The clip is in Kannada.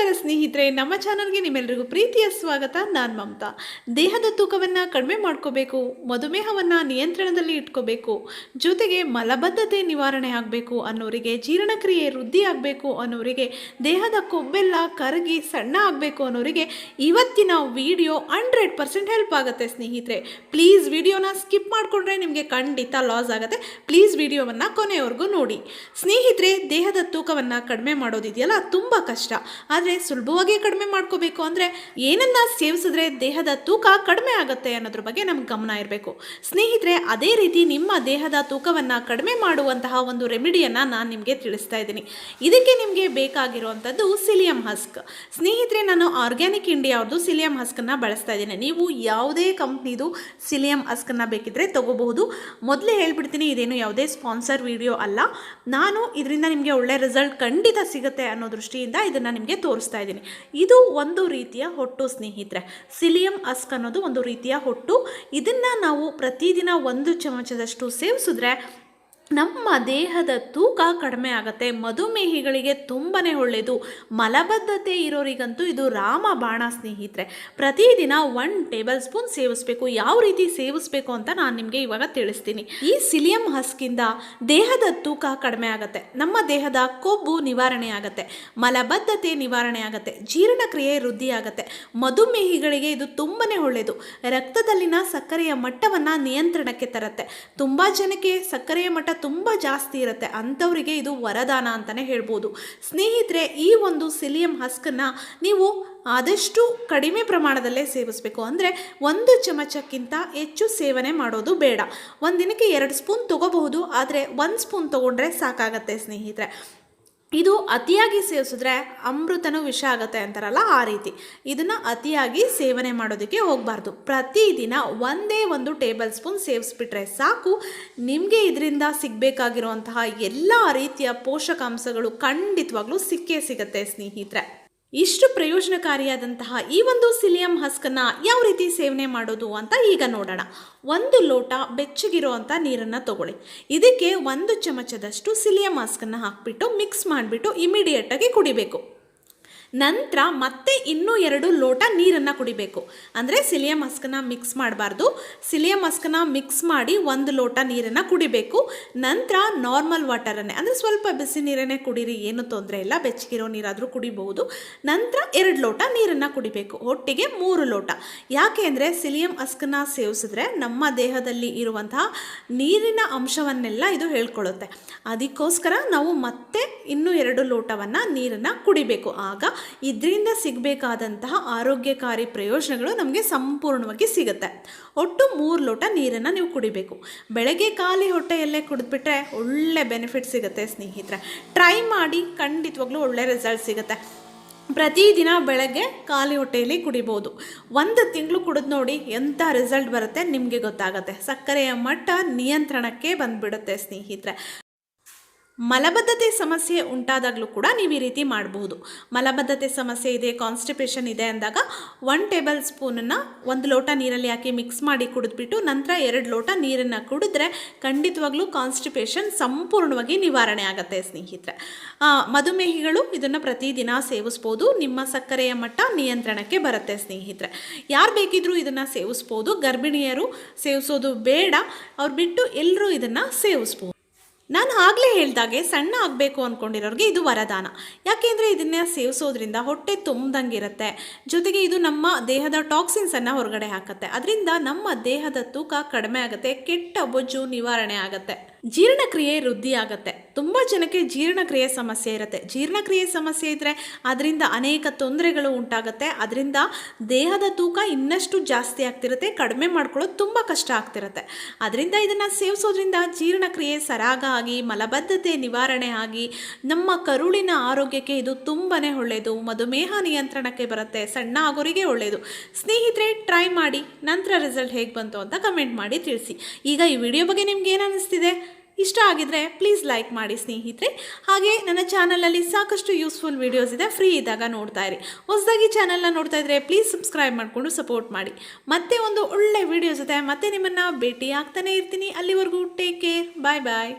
ನಮಸ್ಕಾರ ಸ್ನೇಹಿತರೆ, ನಮ್ಮ ಚಾನಲ್ಗೆ ನಿಮ್ಮೆಲ್ಲರಿಗೂ ಪ್ರೀತಿಯ ಸ್ವಾಗತ. ನಾನು ಮಮತಾ. ದೇಹದ ತೂಕವನ್ನು ಕಡಿಮೆ ಮಾಡ್ಕೋಬೇಕು, ಮಧುಮೇಹವನ್ನು ನಿಯಂತ್ರಣದಲ್ಲಿ ಇಟ್ಕೋಬೇಕು, ಜೊತೆಗೆ ಮಲಬದ್ಧತೆ ನಿವಾರಣೆ ಆಗಬೇಕು ಅನ್ನೋರಿಗೆ, ಜೀರ್ಣಕ್ರಿಯೆ ವೃದ್ಧಿ ಆಗಬೇಕು ಅನ್ನೋರಿಗೆ, ದೇಹದ ಕೊಬ್ಬೆಲ್ಲ ಕರಗಿ ಸಣ್ಣ ಆಗಬೇಕು ಅನ್ನೋರಿಗೆ ಇವತ್ತಿನ ವಿಡಿಯೋ ಹಂಡ್ರೆಡ್ ಪರ್ಸೆಂಟ್ ಹೆಲ್ಪ್ ಆಗುತ್ತೆ ಸ್ನೇಹಿತರೆ. ಪ್ಲೀಸ್ ವಿಡಿಯೋನ ಸ್ಕಿಪ್ ಮಾಡಿಕೊಂಡ್ರೆ ನಿಮಗೆ ಖಂಡಿತ ಲಾಸ್ ಆಗುತ್ತೆ. ಪ್ಲೀಸ್ ವಿಡಿಯೋವನ್ನು ಕೊನೆಯವರೆಗೂ ನೋಡಿ. ಸ್ನೇಹಿತರೆ, ದೇಹದ ತೂಕವನ್ನು ಕಡಿಮೆ ಮಾಡೋದಿದೆಯಲ್ಲ, ತುಂಬ ಕಷ್ಟ. ಆದರೆ ಸುಲಭವಾಗಿ ಕಡಿಮೆ ಮಾಡ್ಕೋಬೇಕು ಅಂದರೆ ಏನನ್ನ ಸೇವಿಸಿದ್ರೆ ದೇಹದ ತೂಕ ಕಡಿಮೆ ಆಗುತ್ತೆ ಅನ್ನೋದ್ರ ಬಗ್ಗೆ ನಮ್ಗೆ ಗಮನ ಇರಬೇಕು. ಸ್ನೇಹಿತರೆ, ಅದೇ ರೀತಿ ನಿಮ್ಮ ದೇಹದ ತೂಕವನ್ನು ಕಡಿಮೆ ಮಾಡುವಂತಹ ಒಂದು ರೆಮಿಡಿಯನ್ನು ನಾನು ನಿಮಗೆ ತಿಳಿಸ್ತಾ ಇದ್ದೀನಿ. ಇದಕ್ಕೆ ನಿಮಗೆ ಬೇಕಾಗಿರುವಂಥದ್ದು ಸಿಲಿಯಂ ಹಸ್ಕ್. ಸ್ನೇಹಿತರೆ, ನಾನು ಆರ್ಗ್ಯಾನಿಕ್ ಇಂಡಿಯಾ ಅವ್ರದ್ದು ಸಿಲಿಯಂ ಹಸ್ಕನ್ನು ಬಳಸ್ತಾ ಇದ್ದೀನಿ. ನೀವು ಯಾವುದೇ ಕಂಪ್ನಿದು ಸಿಲಿಯಂ ಹಸ್ಕನ್ನು ಬೇಕಿದ್ರೆ ತಗೋಬಹುದು. ಮೊದಲೇ ಹೇಳ್ಬಿಡ್ತೀನಿ, ಇದೇನು ಯಾವುದೇ ಸ್ಪಾನ್ಸರ್ ವಿಡಿಯೋ ಅಲ್ಲ. ನಾನು ಇದರಿಂದ ನಿಮಗೆ ಒಳ್ಳೆ ರಿಸಲ್ಟ್ ಖಂಡಿತ ಸಿಗುತ್ತೆ ಅನ್ನೋ ದೃಷ್ಟಿಯಿಂದ ಇದನ್ನು ನಿಮಗೆ ತೋರಿಸ್ತಾ ಇದ್ದೀನಿ. ಇದು ಒಂದು ರೀತಿಯ ಹೊಟ್ಟು ಸ್ನೇಹಿತರೆ. ಸಿಲಿಯಂ ಅಸ್ಕ್ ಅನ್ನೋದು ಒಂದು ರೀತಿಯ ಹೊಟ್ಟು. ಇದನ್ನು ನಾವು ಪ್ರತಿದಿನ ಒಂದು ಚಮಚದಷ್ಟು ಸೇವಿಸಿದ್ರೆ ನಮ್ಮ ದೇಹದ ತೂಕ ಕಡಿಮೆ ಆಗುತ್ತೆ, ಮಧುಮೇಹಿಗಳಿಗೆ ತುಂಬಾ ಒಳ್ಳೆಯದು ಮಲಬದ್ಧತೆ ಇರೋರಿಗಂತೂ ಇದು ರಾಮ ಬಾಣ ಸ್ನೇಹಿತರೆ. ಪ್ರತಿದಿನ ಒನ್ ಟೇಬಲ್ ಸ್ಪೂನ್ ಸೇವಿಸ್ಬೇಕು. ಯಾವ ರೀತಿ ಸೇವಿಸ್ಬೇಕು ಅಂತ ನಾನು ನಿಮಗೆ ಇವಾಗ ತಿಳಿಸ್ತೀನಿ. ಈ ಸಿಲಿಯಂ ಹಸ್ಕಿಂದ ದೇಹದ ತೂಕ ಕಡಿಮೆ ಆಗುತ್ತೆ. ನಮ್ಮ ದೇಹದ ಕೊಬ್ಬು ನಿವಾರಣೆ ಆಗುತ್ತೆ. ಮಲಬದ್ಧತೆ ನಿವಾರಣೆ ಆಗುತ್ತೆ. ಜೀರ್ಣಕ್ರಿಯೆ ವೃದ್ಧಿ ಆಗುತ್ತೆ. ಮಧುಮೇಹಿಗಳಿಗೆ ಇದು ತುಂಬಾ ಒಳ್ಳೆಯದು ರಕ್ತದಲ್ಲಿನ ಸಕ್ಕರೆಯ ಮಟ್ಟವನ್ನು ನಿಯಂತ್ರಣಕ್ಕೆ ತರುತ್ತೆ. ತುಂಬ ಜನಕ್ಕೆ ಸಕ್ಕರೆಯ ಮಟ್ಟ ತುಂಬ ಜಾಸ್ತಿ ಇರುತ್ತೆ. ಅಂಥವರಿಗೆ ಇದು ವರದಾನ ಅಂತಲೇ ಹೇಳ್ಬೋದು. ಸ್ನೇಹಿತರೆ, ಈ ಒಂದು ಸಿಲಿಯಂ ಹಸ್ಕನ್ನು ನೀವು ಆದಷ್ಟು ಕಡಿಮೆ ಪ್ರಮಾಣದಲ್ಲೇ ಸೇವಿಸಬೇಕು. ಅಂದರೆ ಒಂದು ಚಮಚಕ್ಕಿಂತ ಹೆಚ್ಚು ಸೇವನೆ ಮಾಡೋದು ಬೇಡ. ಒಂದು ದಿನಕ್ಕೆ ಎರಡು ಸ್ಪೂನ್ ತೊಗೋಬಹುದು, ಆದರೆ ಒಂದು ಸ್ಪೂನ್ ತೊಗೊಂಡ್ರೆ ಸಾಕಾಗತ್ತೆ ಸ್ನೇಹಿತರೆ. ಇದು ಅತಿಯಾಗಿ ಸೇವಿಸಿದ್ರೆ ಅಮೃತನೂ ವಿಷ ಆಗುತ್ತೆ ಅಂತಾರಲ್ಲ ಆ ರೀತಿ. ಇದನ್ನು ಅತಿಯಾಗಿ ಸೇವನೆ ಮಾಡೋದಕ್ಕೆ ಹೋಗಬಾರ್ದು. ಪ್ರತಿದಿನ ಒಂದೇ ಒಂದು ಟೇಬಲ್ ಸ್ಪೂನ್ ಸೇವಿಸ್ಬಿಟ್ರೆ ಸಾಕು. ನಿಮಗೆ ಇದರಿಂದ ಸಿಗಬೇಕಾಗಿರುವಂತಹ ಎಲ್ಲ ರೀತಿಯ ಪೋಷಕಾಂಶಗಳು ಖಂಡಿತವಾಗ್ಲೂ ಸಿಕ್ಕೇ ಸಿಗುತ್ತೆ ಸ್ನೇಹಿತರೆ. ಇಷ್ಟು ಪ್ರಯೋಜನಕಾರಿಯಾದಂತಹ ಈ ಒಂದು ಸಿಲಿಯಂ ಹಸ್ಕನ್ನು ಯಾವ ರೀತಿ ಸೇವನೆ ಮಾಡೋದು ಅಂತ ಈಗ ನೋಡೋಣ. ಒಂದು ಲೋಟ ಬೆಚ್ಚಗಿರೋ ಅಂಥ ನೀರನ್ನು ತಗೊಳ್ಳಿ. ಇದಕ್ಕೆ ಒಂದು ಚಮಚದಷ್ಟು ಸಿಲಿಯಂ ಹಸ್ಕನ್ನು ಹಾಕಿಬಿಟ್ಟು ಮಿಕ್ಸ್ ಮಾಡಿಬಿಟ್ಟು ಇಮಿಡಿಯೇಟಾಗಿ ಕುಡಿಬೇಕು. ನಂತರ ಮತ್ತೆ ಇನ್ನೂ ಎರಡು ಲೋಟ ನೀರನ್ನು ಕುಡಿಬೇಕು. ಅಂದರೆ ಸಿಲಿಯ ಮಸ್ಕನ್ನ ಮಿಕ್ಸ್ ಮಾಡಬಾರ್ದು. ಸಿಲಿಯ ಮಸ್ಕನ್ನ ಮಿಕ್ಸ್ ಮಾಡಿ ಒಂದು ಲೋಟ ನೀರನ್ನು ಕುಡಿಬೇಕು. ನಂತರ ನಾರ್ಮಲ್ ವಾಟರನ್ನೇ ಅಂದರೆ ಸ್ವಲ್ಪ ಬಿಸಿ ನೀರನ್ನೇ ಕುಡೀರಿ, ಏನು ತೊಂದರೆ ಇಲ್ಲ. ಬೆಚ್ಚಗಿರೋ ನೀರಾದರೂ ಕುಡಿಬಹುದು. ನಂತರ ಎರಡು ಲೋಟ ನೀರನ್ನು ಕುಡಿಬೇಕು. ಒಟ್ಟಿಗೆ ಮೂರು ಲೋಟ. ಯಾಕೆ ಅಂದರೆ ಸಿಲಿಯಂ ಅಸ್ಕನ್ನ ಸೇವಿಸಿದ್ರೆ ನಮ್ಮ ದೇಹದಲ್ಲಿ ಇರುವಂತಹ ನೀರಿನ ಅಂಶವನ್ನೆಲ್ಲ ಇದು ಹೇಳ್ಕೊಳ್ಳುತ್ತೆ ಅದಕ್ಕೋಸ್ಕರ ನಾವು ಮತ್ತೆ ಇನ್ನೂ ಎರಡು ಲೋಟವನ್ನು ನೀರನ್ನು ಕುಡಿಬೇಕು. ಆಗ ಇದರಿಂದ ಸಿಗಬೇಕಾದಂತಹ ಆರೋಗ್ಯಕಾರಿ ಪ್ರಯೋಜನಗಳು ನಮಗೆ ಸಂಪೂರ್ಣವಾಗಿ ಸಿಗುತ್ತೆ. ಒಟ್ಟು ಮೂರು ಲೋಟ ನೀರನ್ನು ನೀವು ಕುಡಿಬೇಕು. ಬೆಳಗ್ಗೆ ಖಾಲಿ ಹೊಟ್ಟೆಯಲ್ಲೇ ಕುಡಿದ್ಬಿಟ್ರೆ ಒಳ್ಳೆ ಬೆನಿಫಿಟ್ ಸಿಗುತ್ತೆ ಸ್ನೇಹಿತರೆ. ಟ್ರೈ ಮಾಡಿ ಖಂಡಿತವಾಗ್ಲೂ ಒಳ್ಳೆ ರಿಸಲ್ಟ್ ಸಿಗುತ್ತೆ. ಪ್ರತಿದಿನ ಬೆಳಗ್ಗೆ ಖಾಲಿ ಹೊಟ್ಟೆಯಲ್ಲಿ ಕುಡಿಬೋದು. ಒಂದು ತಿಂಗಳು ಕುಡಿದು ನೋಡಿ ಎಂಥ ರಿಸಲ್ಟ್ ಬರುತ್ತೆ ನಿಮಗೆ ಗೊತ್ತಾಗುತ್ತೆ. ಸಕ್ಕರೆಯ ಮಟ್ಟ ನಿಯಂತ್ರಣಕ್ಕೆ ಬಂದುಬಿಡುತ್ತೆ ಸ್ನೇಹಿತರೆ. ಮಲಬದ್ಧತೆ ಸಮಸ್ಯೆ ಉಂಟಾದಾಗಲೂ ಕೂಡ ನೀವು ಈ ರೀತಿ ಮಾಡಬಹುದು. ಮಲಬದ್ಧತೆ ಸಮಸ್ಯೆ ಇದೆ ಕಾನ್ಸ್ಟಿಪೇಷನ್ ಇದೆ ಅಂದಾಗ ಒನ್ ಟೇಬಲ್ ಸ್ಪೂನನ್ನು ಒಂದು ಲೋಟ ನೀರಲ್ಲಿ ಹಾಕಿ ಮಿಕ್ಸ್ ಮಾಡಿ ಕುಡಿದ್ಬಿಟ್ಟು ನಂತರ ಎರಡು ಲೋಟ ನೀರನ್ನು ಕುಡಿದ್ರೆ ಖಂಡಿತವಾಗ್ಲೂ ಕಾನ್ಸ್ಟಿಪೇಷನ್ ಸಂಪೂರ್ಣವಾಗಿ ನಿವಾರಣೆ ಆಗುತ್ತೆ ಸ್ನೇಹಿತರೆ. ಮಧುಮೇಹಿಗಳು ಇದನ್ನು ಪ್ರತಿದಿನ ಸೇವಿಸ್ಬೋದು. ನಿಮ್ಮ ಸಕ್ಕರೆಯ ಮಟ್ಟ ನಿಯಂತ್ರಣಕ್ಕೆ ಬರುತ್ತೆ ಸ್ನೇಹಿತರೆ. ಯಾರು ಬೇಕಿದ್ರೂ ಇದನ್ನು ಸೇವಿಸ್ಬೋದು. ಗರ್ಭಿಣಿಯರು ಸೇವಿಸೋದು ಬೇಡ. ಅವ್ರು ಬಿಟ್ಟು ಎಲ್ಲರೂ ಇದನ್ನು ಸೇವಿಸ್ಬೋದು. ನಾನು ಆಗಲೇ ಹೇಳ್ದಾಗೆ ಸಣ್ಣ ಆಗಬೇಕು ಅಂದ್ಕೊಂಡಿರೋರಿಗೆ ಇದು ವರದಾನ. ಯಾಕೆಂದರೆ ಇದನ್ನು ಸೇವಿಸೋದ್ರಿಂದ ಹೊಟ್ಟೆ ತುಂಬ್ದಂಗಿರುತ್ತೆ. ಜೊತೆಗೆ ಇದು ನಮ್ಮ ದೇಹದ ಟಾಕ್ಸಿನ್ಸನ್ನು ಹೊರಗಡೆ ಹಾಕುತ್ತೆ. ಅದರಿಂದ ನಮ್ಮ ದೇಹದ ತೂಕ ಕಡಿಮೆ ಆಗುತ್ತೆ, ಕೆಟ್ಟ ಬೊಜ್ಜು ನಿವಾರಣೆ ಆಗುತ್ತೆ. ಜೀರ್ಣಕ್ರಿಯೆ ವೃದ್ಧಿ ಆಗುತ್ತೆ. ತುಂಬ ಜನಕ್ಕೆ ಜೀರ್ಣಕ್ರಿಯೆ ಸಮಸ್ಯೆ ಇರುತ್ತೆ. ಜೀರ್ಣಕ್ರಿಯೆ ಸಮಸ್ಯೆ ಇದ್ದರೆ ಅದರಿಂದ ಅನೇಕ ತೊಂದರೆಗಳು ಉಂಟಾಗುತ್ತೆ. ಅದರಿಂದ ದೇಹದ ತೂಕ ಇನ್ನಷ್ಟು ಜಾಸ್ತಿ ಆಗ್ತಿರುತ್ತೆ, ಕಡಿಮೆ ಮಾಡ್ಕೊಳ್ಳೋದು ತುಂಬ ಕಷ್ಟ ಆಗ್ತಿರುತ್ತೆ. ಅದರಿಂದ ಇದನ್ನು ಸೇವಿಸೋದ್ರಿಂದ ಜೀರ್ಣಕ್ರಿಯೆ ಸರಾಗ ಆಗಿ ಮಲಬದ್ಧತೆ ನಿವಾರಣೆ ಆಗಿ, ನಮ್ಮ ಕರುಳಿನ ಆರೋಗ್ಯಕ್ಕೆ ಇದು ತುಂಬಾ ಒಳ್ಳೆಯದು ಮಧುಮೇಹ ನಿಯಂತ್ರಣಕ್ಕೆ ಬರುತ್ತೆ, ಸಣ್ಣ ಆಗೋರಿಗೆ ಒಳ್ಳೆಯದು ಸ್ನೇಹಿತರೆ ಟ್ರೈ ಮಾಡಿ, ನಂತರ ರಿಸಲ್ಟ್ ಹೇಗೆ ಬಂತು ಅಂತ ಕಮೆಂಟ್ ಮಾಡಿ ತಿಳಿಸಿ. ಈಗ ಈ ವಿಡಿಯೋ ಬಗ್ಗೆ ನಿಮ್ಗೆ ಏನು ಅನಿಸ್ತಿದೆ? ಇಷ್ಟ ಆಗಿದ್ರೆ ಪ್ಲೀಸ್ ಲೈಕ್ ಮಾಡಿ ಸ್ನೇಹಿತರೆ. ಹಾಗೆ ನನ್ನ ಚಾನಲಲ್ಲಿ ಸಾಕಷ್ಟು ಯೂಸ್ಫುಲ್ ವೀಡಿಯೋಸ್ ಇದೆ ಫ್ರೀ ಇದ್ದಾಗ ನೋಡ್ತಾ ಇರಿ. ಹೊಸದಾಗಿ ಚಾನಲ್ನ ನೋಡ್ತಾ ಇದ್ರೆ ಪ್ಲೀಸ್ ಸಬ್ಸ್ಕ್ರೈಬ್ ಮಾಡಿಕೊಂಡು ಸಪೋರ್ಟ್ ಮಾಡಿ. ಮತ್ತೆ ಒಂದು ಒಳ್ಳೆ ವಿಡಿಯೋ ಜೊತೆ ಮತ್ತೆ ನಿಮ್ಮನ್ನು ಭೇಟಿ ಆಗ್ತಾನೆ ಇರ್ತೀನಿ. ಅಲ್ಲಿವರೆಗೂ ಟೇಕ್ ಕೇರ್ ಬಾಯ್ ಬಾಯ್